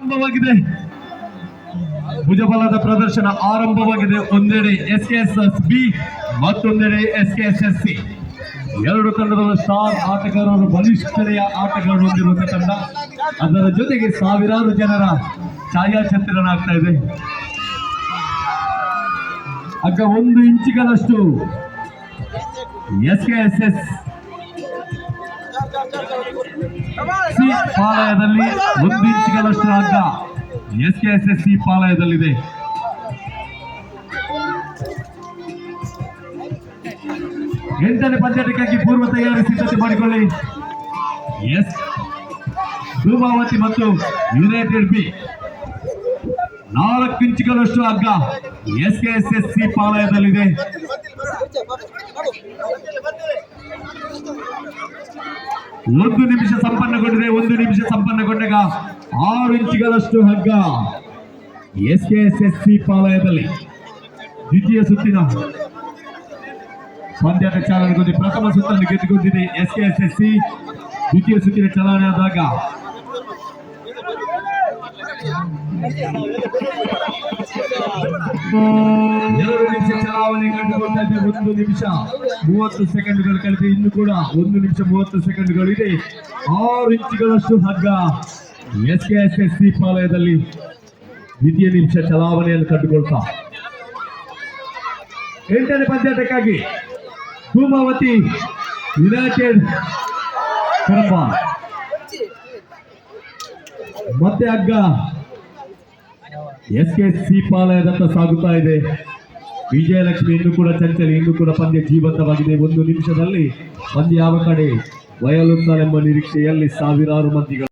ಆರಂಭವಾಗಿದೆ. ಭುಜಬಲದ ಪ್ರದರ್ಶನ ಆರಂಭವಾಗಿದೆ. ಒಂದೆಡೆ S K S S B ಮತ್ತೊಂದೆಡೆ S K S S C ಎರಡು ತಂಡದ ಸ್ಟಾರ್ ಆಟಗಾರರು ಬಲಿಷ್ಠತೆಯ ಆಟಗಾರರು ಹೊಂದಿರುವಂತಹ ತಂಡ. ಅದರ ಜೊತೆಗೆ ಸಾವಿರಾರು ಜನರ ಛಾಯಾಚಿತ್ರಣ ಆಗ್ತಾ ಇದೆ. ಆಗ ಒಂದು ಇಂಚಿಗಳಷ್ಟು S K S S C ಪಾಳಯದಲ್ಲಿ ಒಂದು ಇಂಚಿಗಳಷ್ಟು S K S S C ಪಾಳಯದಲ್ಲಿದೆ. ಎಂಟನೇ ಪಂದ್ಯಾಟಕ್ಕಾಗಿ ಪೂರ್ವ ತಯಾರಿ ಸಿದ್ಧತೆ ಮಾಡಿಕೊಳ್ಳಿ. ಎಸ್. ಧೂಮಾವತಿ ಮತ್ತು ಯುನೈಟೆಡ್ ಬಿ. ನಾಲ್ಕು ಇಂಚುಗಳಷ್ಟು ಅಗ್ಗ S K S S C ಪಾಳಯದಲ್ಲಿದೆ. ಒಂದು ನಿಮಿಷ ಸಂಪನ್ನಗೊಂಡಿದೆ, ಒಂದು ನಿಮಿಷ ಸಂಪನ್ನಗೊಂಡಾಗ ಆರು ಇಂಚುಗಳಷ್ಟು ಹಗ್ಗ S K S S C ಪಾಲಯದಲ್ಲಿ ದ್ವಿತೀಯ ಸುತ್ತಿನ ಪಂದ್ಯದ ಚಾಲನೆಗೊಂಡು ಪ್ರಥಮ ಸುತ್ತನ್ನು ಗೆದ್ದುಕೊಂಡಿದೆ S K S S C ದ್ವಿತೀಯ ಸುತ್ತಿನ ಚಲಾವಣೆ ಆದಾಗ ಎರಡು ಕಂಡುಕೊಳ್ತಾ ಇದೆ ಒಂದು ನಿಮಿಷ. ಮೂವತ್ತು ಸೆಕೆಂಡ್ಗಳು ಕಳೆದು ಇನ್ನು ಕೂಡ ಒಂದು ನಿಮಿಷ ಮೂವತ್ತು ಸೆಕೆಂಡ್ಗಳು ಇದೆ ಆರು ಇಂಚುಗಳಷ್ಟು ಹಗ್ಗ S K S S C ಪಾಲಯದಲ್ಲಿ ದ್ವಿತೀಯ ನಿಮಿಷ ಚಲಾವಣೆಯನ್ನು ಕಂಡುಕೊಳ್ತಾ. ಎಂಟನೇ ಪಂದ್ಯಾಟಕ್ಕಾಗಿ ಧೂಮಾವತಿ ಯುನೈಟೆಡ್ ಕಡಪ ಮತ್ತೆ ಹಗ್ಗ ಎಸ್ ಕೆ ಸಿ ಪಾಲಯದತ್ತ ಸಾಗುತ್ತಾ ಇದೆ. ವಿಜಯಲಕ್ಷ್ಮಿ ಇನ್ನು ಕೂಡ ಚಂಚಲಿ ಇಂದು ಕೂಡ ಪಂದ್ಯ ಜೀವಂತವಾಗಿದೆ. ಒಂದು ನಿಮಿಷದಲ್ಲಿ ಪಂದ್ಯ ಯಾವ ಕಡೆ? ಬಯಲುತ್ತಾರೆಂಬ ನಿರೀಕ್ಷೆಯಲ್ಲಿ ಸಾವಿರಾರು ಮಂದಿಗಳು.